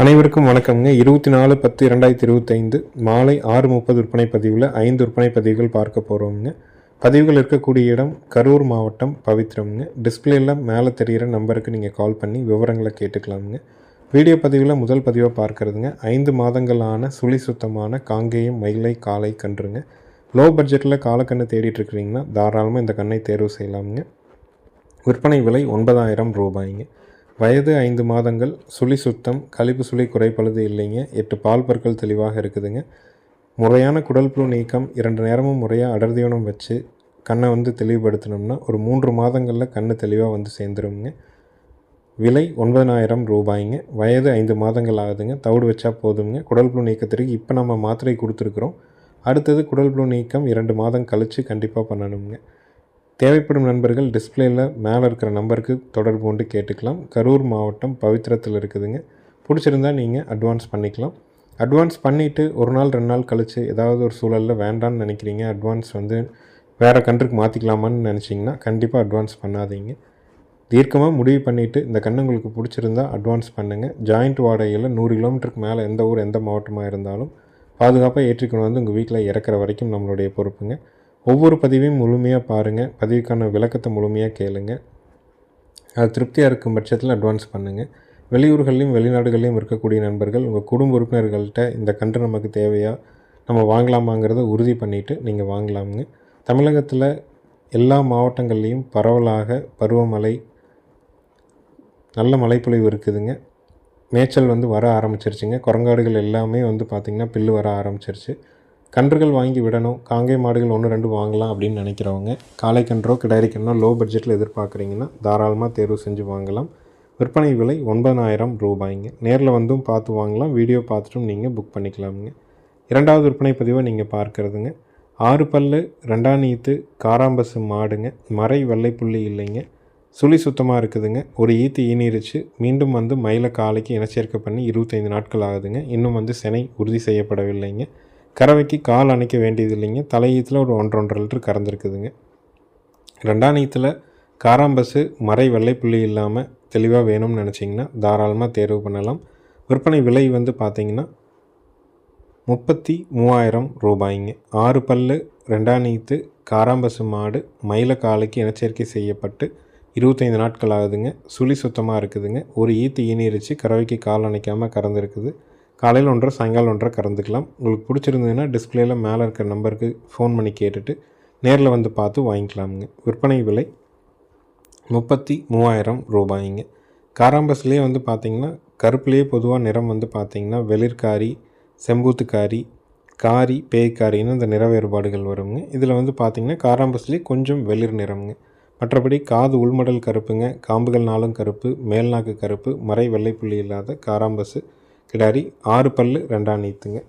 அனைவருக்கும் வணக்கம்ங்க. இருபத்தி நாலு பத்து ரெண்டாயிரத்தி இருபத்தைந்து மாலை ஆறு முப்பது விற்பனை பதிவில் ஐந்து விற்பனை பதிவுகள் பார்க்க போகிறோம்ங்க பதிவுகள் இருக்கக்கூடிய இடம் கரூர் மாவட்டம் பவித்ரம்ங்க. டிஸ்பிளேல மேலே தெரிகிற நம்பருக்கு நீங்கள் கால் பண்ணி விவரங்களை கேட்டுக்கலாமுங்க. வீடியோ பதிவில் முதல் பதிவாக பார்க்குறதுங்க. ஐந்து மாதங்களான சுழி சுத்தமான காங்கேயம் மயிலை காலை கன்றுங்க. லோ பட்ஜெட்டில் காலக்கண்ணு தேடிட்டுருக்கிறீங்கன்னா தாராளமாக இந்த கண்ணை தேர்வு செய்யலாமுங்க. விற்பனை விலை ஒன்பதாயிரம் ரூபாய்ங்க. வயது ஐந்து மாதங்கள் சுழி சுத்தம் கழிப்பு சுழி குறைப்பழுது இல்லைங்க. எட்டு பால் பற்கள் தெளிவாக இருக்குதுங்க. முறையான குடல் புழு நீக்கம் இரண்டு நேரமும் முறையாக அடர்தியோனம் வச்சு கண்ணை வந்து தெளிவுபடுத்தினோம்னா ஒரு மூன்று மாதங்களில் கண் தெளிவாக வந்து சேர்ந்துருங்க விலை ஒன்பதாயிரம் ரூபாய்ங்க. வயது ஐந்து மாதங்கள் ஆகுதுங்க. தவிடு வச்சா போதுங்க குடல் புழு நீக்கத்திற்கு இப்போ நம்ம மாத்திரை கொடுத்துருக்குறோம். அடுத்தது குடல் புழு நீக்கம் இரண்டு மாதம் கழித்து கண்டிப்பாக பண்ணணுங்க தேவைப்படும் நண்பர்கள் டிஸ்பிளேயில் மேலே இருக்கிற நம்பருக்கு தொடர்பு கொண்டு கேட்டுக்கலாம். கரூர் மாவட்டம் பவித்திரத்தில் இருக்குதுங்க. பிடிச்சிருந்தா நீங்கள் அட்வான்ஸ் பண்ணிக்கலாம். அட்வான்ஸ் பண்ணிவிட்டு ஒரு நாள் ரெண்டு நாள் கழித்து ஏதாவது ஒரு சூழலில் வேண்டான்னு நினைக்கிறீங்க அட்வான்ஸ் வந்து வேறு கன்றுக்கு மாற்றிக்கலாமான்னு நினச்சிங்கன்னா கண்டிப்பாக அட்வான்ஸ் பண்ணாதீங்க. தீர்க்கமாக முடிவு பண்ணிவிட்டு இந்த கண்ணு உங்களுக்கு பிடிச்சிருந்தா அட்வான்ஸ் பண்ணுங்கள் ஜாயிண்ட் வாடகையில் நூறு கிலோமீட்டருக்கு மேலே எந்த ஊர் எந்த மாவட்டமாக இருந்தாலும் பாதுகாப்பாக ஏற்றிக்கொண்டு வந்து உங்கள் வீட்டில் இறக்குற வரைக்கும் நம்மளுடைய பொறுப்புங்க. ஒவ்வொரு பதிவையும் முழுமையாக பாருங்கள் பதிவுக்கான விளக்கத்தை முழுமையாக கேளுங்க. அது திருப்தியாக இருக்கும் பட்சத்தில் அட்வான்ஸ் பண்ணுங்கள் வெளியூர்கள்லையும் வெளிநாடுகள்லையும் இருக்கக்கூடிய நண்பர்கள் உங்கள் குடும்ப உறுப்பினர்கள்ட்ட இந்த கன்று நமக்கு தேவையா? நம்ம வாங்கலாமாங்கிறத உறுதி பண்ணிவிட்டு நீங்கள் வாங்கலாமுங்க. தமிழகத்தில் எல்லா மாவட்டங்கள்லேயும் பரவலாக பருவமழை நல்ல மழைப்பொழிவு இருக்குதுங்க. மேய்ச்சல் வந்து வர ஆரம்பிச்சிருச்சுங்க. குரங்காடுகள் எல்லாமே வந்து பார்த்திங்கன்னா பில்லு வர ஆரம்பிச்சிருச்சு. கன்றுகள் வாங்கி விடணும் காங்கை மாடுகள் ஒன்று ரெண்டு வாங்கலாம் அப்படின்னு நினைக்கிறவங்க காலை கன்றோ கிடாரி கன்றோ லோ பட்ஜெட்டில் எதிர்பார்க்குறீங்கன்னா தாராளமாக தேர்வு செஞ்சு வாங்கலாம். விற்பனை விலை ஒன்பதாயிரம் ரூபாய்ங்க. நேரில் வந்தும் பார்த்து வாங்கலாம் வீடியோ பார்த்துட்டும் நீங்கள் புக் பண்ணிக்கலாமுங்க. இரண்டாவது விற்பனை பதிவை நீங்கள் பார்க்குறதுங்க. ஆறு பல்லு ரெண்டாம் நீத்து காராம்பசு மாடுங்க. மறை வெள்ளைப்புள்ளி இல்லைங்க. சுழி சுத்தமாக இருக்குதுங்க. ஒரு ஈத்து ஈனிருச்சு மீண்டும் வந்து மயில காலைக்கு இனச்சேர்க்கை பண்ணி இருபத்தைந்து நாட்கள் ஆகுதுங்க. இன்னும் வந்து செனை உறுதி செய்யப்படவில்லைங்க. கறவைக்கு கால் அணைக்க வேண்டியது இல்லைங்க தலையீத்தில் ஒரு ஒன்றரை ஒன்றரை லிட்டர் கறந்துருக்குதுங்க. ரெண்டாம் நீத்தில் காராம்பஸு மறை வெள்ளைப்புள்ளி இல்லாமல் தெளிவாக வேணும்னு நினச்சிங்கன்னா தாராளமாக தேர்வு பண்ணலாம். விற்பனை விலை வந்து பார்த்திங்கன்னா முப்பத்தி மூவாயிரம் ரூபாய்ங்க. ஆறு பல்லு ரெண்டாம் நீத்து காராம்பசு மாடு மயில காலைக்கு இனச்சேர்க்கை செய்யப்பட்டு இருபத்தைந்து நாட்கள் ஆகுதுங்க. சுழி சுத்தமாக இருக்குதுங்க. ஒரு ஈத்து ஈனிரிச்சு கறவைக்கு கால் அணைக்காமல் கறந்துருக்குது. காலையில் ஒன்றரை சாயங்காலம் ஒன்றரை கறந்துக்கலாம் உங்களுக்கு பிடிச்சிருந்ததுன்னா டிஸ்பிளேயில் மேலே இருக்கிற நம்பருக்கு ஃபோன் பண்ணி கேட்டுட்டு நேரில் வந்து பார்த்து வாங்கிக்கலாமுங்க. விற்பனை விலை முப்பத்தி மூவாயிரம் ரூபாய்ங்க. காராம்பஸ்லேயே வந்து பார்த்திங்கன்னா கருப்புலேயே பொதுவாக நிறம் வந்து பார்த்திங்கன்னா வெளிர்காரி செம்பூத்துக்காரி காரி பேய்க்காரின்னு அந்த நிற வேறுபாடுகள் வருங்க. இதில் வந்து பார்த்திங்கன்னா காராம்பஸ்லேயே கொஞ்சம் வெளிர் நிறம்ங்க. மற்றபடி காது உள்மடல் கருப்புங்க காம்புகள் நாளும் கருப்பு மேல்நாக்கு கருப்பு மறை வெள்ளைப்புள்ளி இல்லாத காராம்பஸு கிடாரி ஆறு பல்லு ரெண்டாம் நீத்துங்க.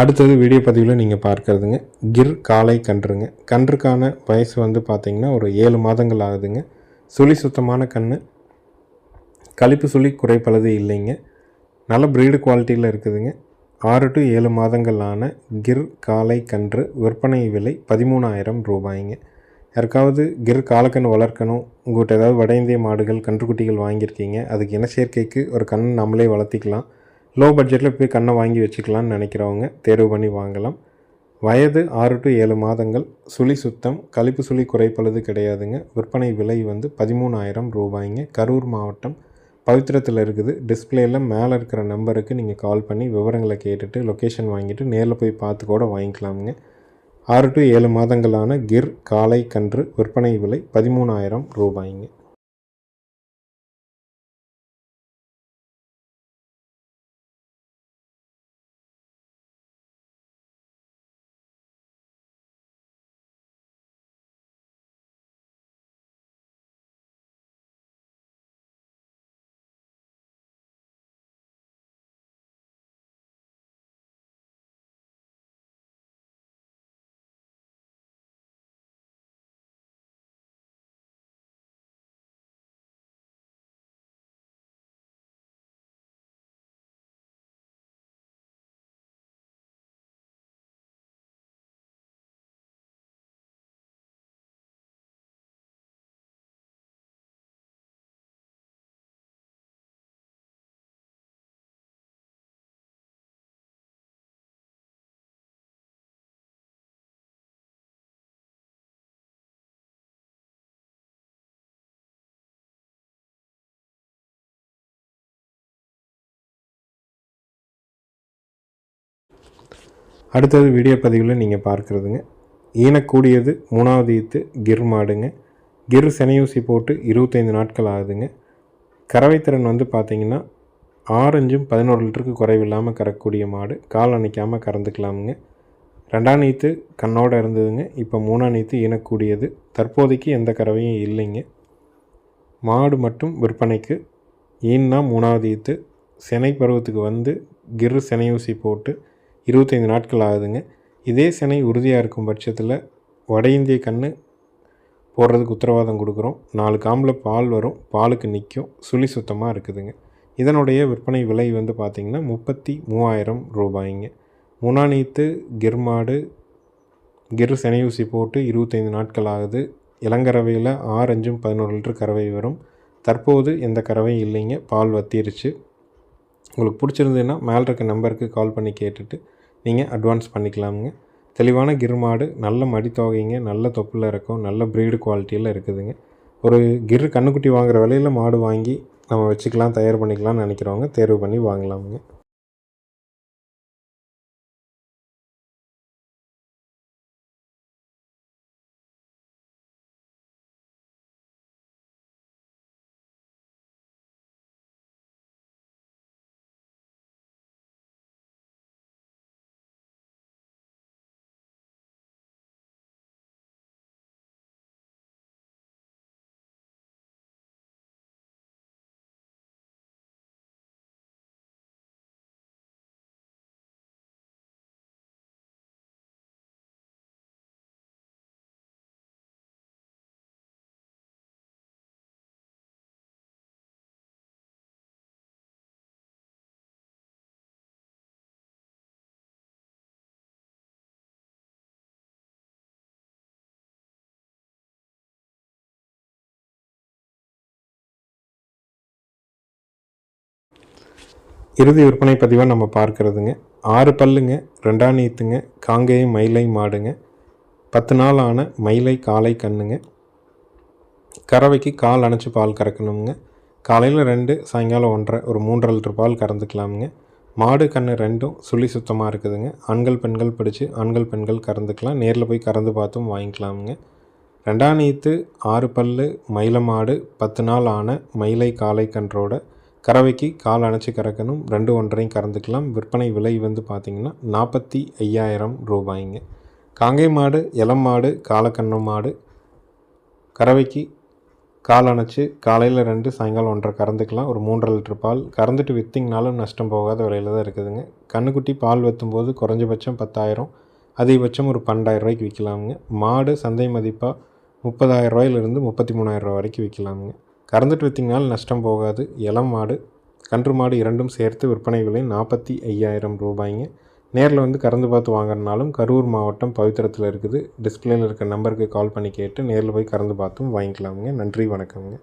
அடுத்தது வீடியோ பதிவில் நீங்கள் பார்க்குறதுங்க. கிர் காளை கன்றுங்க. கன்றுக்கான வயசு வந்து பார்த்திங்கன்னா ஒரு ஏழு மாதங்கள் ஆகுதுங்க. சுழி சுத்தமான கன்று கழிப்பு சுழி குறைப்பளது இல்லைங்க. நல்ல ப்ரீடு குவாலிட்டியில் இருக்குதுங்க. ஆறு டு ஏழு மாதங்களான கிர் காளை கன்று விற்பனை விலை பதிமூணாயிரம் ரூபாய்ங்க. யாருக்காவது கிர் காலக்கன்று வளர்க்கணும். உங்கள்கிட்ட ஏதாவது வட இந்திய மாடுகள் கன்றுக்குட்டிகள் வாங்கியிருக்கீங்க. அதுக்கு இன சேர்க்கைக்கு ஒரு கண் நம்மளே வளர்த்திக்கலாம். லோ பட்ஜெட்டில் போய் கண்ணை வாங்கி வச்சுக்கலான்னு நினைக்கிறவங்க தேர்வு பண்ணி வாங்கலாம். வயது ஆறு டு ஏழு மாதங்கள். சுழி சுத்தம். கழிப்பு சுழி குறைப்பழுது கிடையாதுங்க. விற்பனை விலை வந்து பதிமூணாயிரம் ரூபாய்ங்க. கரூர் மாவட்டம் பவித்திரத்தில் இருக்குது. டிஸ்பிளேயில் மேலே இருக்கிற நம்பருக்கு நீங்கள் கால் பண்ணி விவரங்களை கேட்டுட்டு லொக்கேஷன் வாங்கிட்டு நேரில் போய் பார்த்து கூட வாங்கிக்கலாமுங்க. ஆறு டு ஏழு மாதங்களான கிர் காலை கன்று விற்பனை விலை பதிமூணாயிரம் ரூபாய்ங்க. அடுத்தது வீடியோ பதிவில் நீங்கள் பார்க்குறதுங்க. ஈனக்கூடியது மூணாவது ஈத்து கிர் மாடுங்க. கிர் செனையூசி போட்டு இருபத்தைந்து நாட்கள் ஆகுதுங்க. கறவைத்திறன் வந்து பார்த்திங்கன்னா ஆரஞ்சும் பதினோரு லிட்டருக்கு குறைவில்லாமல் கறக்கக்கூடிய மாடு. கால் அணைக்காமல் கறந்துக்கலாமுங்க. ரெண்டாம் நீத்து கண்ணோடு இருந்ததுங்க. இப்போ மூணாம் நீத்து ஈனக்கூடியது. தற்போதைக்கு எந்த கறவையும் இல்லைங்க. மாடு மட்டும் விற்பனைக்கு ஈன்னா மூணாவது ஈத்து. சினை பருவத்துக்கு வந்து கிர் சினையூசி போட்டு இருபத்தைந்து நாட்கள் ஆகுதுங்க. இதே சினை உறுதியாக இருக்கும் பட்சத்தில் வட இந்திய கன்று போடுறதுக்கு உத்தரவாதம் கொடுக்குறோம். நாலு காம்பில் பால் வரும் பாலுக்கு நிற்கும் சுழி சுத்தமாக இருக்குதுங்க. இதனுடைய விற்பனை விலை வந்து பார்த்திங்கன்னா முப்பத்தி மூவாயிரம் ரூபாய்ங்க. முனானீத்து கிர்மாடு கிர் செனையூசி போட்டு இருபத்தைந்து நாட்கள் ஆகுது. இளங்கரவையில் ஆறு அஞ்சும் பதினோரு லிட்டர் கறவை வரும். தற்போது எந்த கறவையும் இல்லைங்க. பால் வத்திருச்சு. உங்களுக்கு பிடிச்சிருந்ததுன்னா மேலே இருக்க நம்பருக்கு கால் பண்ணி கேட்டுட்டு நீங்கள் அட்வான்ஸ் பண்ணிக்கலாமுங்க. தெளிவான கிர் மாடு நல்ல மடித்தொகைங்க நல்ல தொப்பில் இருக்கும் நல்ல ப்ரீடு குவாலிட்டியில் இருக்குதுங்க. ஒரு கிர் கண்ணுக்குட்டி வாங்குகிற விலையில் மாடு வாங்கி நம்ம வச்சுக்கலாம் தயார் பண்ணிக்கலாம்னு நினைக்கிறவங்க தேர்வு பண்ணி வாங்கலாமுங்க. இறுதி விற்பனை பதிவாக நம்ம பார்க்குறதுங்க. ஆறு பல்லுங்க ரெண்டாம் நீத்துங்க காங்கேயம் மயிலை மாடுங்க. பத்து நாள் ஆன மயிலை காலை கண்ணுங்க. கறவைக்கு கால் அணைச்சி பால் கறக்கணுங்க. காலையில் ரெண்டு சாயங்காலம் ஒன்றரை ஒரு மூன்றரை லிட்டர் பால் கறந்துக்கலாமுங்க. மாடு கன்று ரெண்டும் சுழி சுத்தமாக இருக்குதுங்க. ஆண்கள் பெண்கள் பிடிச்சி ஆண்கள் பெண்கள் கறந்துக்கலாம். நேரில் போய் கறந்து பார்த்தும் வாங்கிக்கலாமுங்க. ரெண்டாம் நீத்து ஆறு பல்லு மயில மாடு பத்து நாள் ஆன மயிலை காலை கன்றோட கறவைக்கு கால் அணைச்சி கறக்கணும். ரெண்டு ஒன்றையும் கறந்துக்கலாம். விற்பனை விலை வந்து பார்த்திங்கன்னா நாற்பத்தி ஐயாயிரம் ரூபாய்ங்க. காங்கை மாடு இளம் மாடு காலக்கண்ணு மாடு கறவைக்கு கால் அணைச்சி காலையில் ரெண்டு சாயங்காலம் ஒன்றரை கறந்துக்கலாம். ஒரு மூன்றரை லிட்டர் பால். கறந்துட்டு விற்றிங்கனாலும் நஷ்டம் போகாத விலையில் தான் இருக்குதுங்க. கண்ணுக்குட்டி பால் வெத்தும்போது குறைஞ்சபட்சம் பத்தாயிரம். அதிகபட்சம் ஒரு பன்னெண்டாயிரம் ரூபாய்க்கு விற்கலாமுங்க. மாடு சந்தை மதிப்பாக முப்பதாயிரம் ரூபாயிலிருந்து முப்பத்தி மூணாயிரம் ரூபா வரைக்கும் விற்கலாமுங்க. கறந்துட்டு விற்றிங்கனாலும் நஷ்டம் போகாது. இளம் மாடு கன்று மாடு இரண்டும் சேர்த்து விற்பனை விலை நாற்பத்தி ஐயாயிரம் ரூபாய்ங்க. நேரில் வந்து கறந்து பார்த்து வாங்குறதுனாலும் கரூர் மாவட்டம் பவித்திரத்தில் இருக்குது. டிஸ்பிளேயில் இருக்க நம்பருக்கு கால் பண்ணி கேட்டு நேரில் போய் கறந்து பார்த்தும் வாங்கிக்கலாமுங்க. நன்றி வணக்கம்ங்க.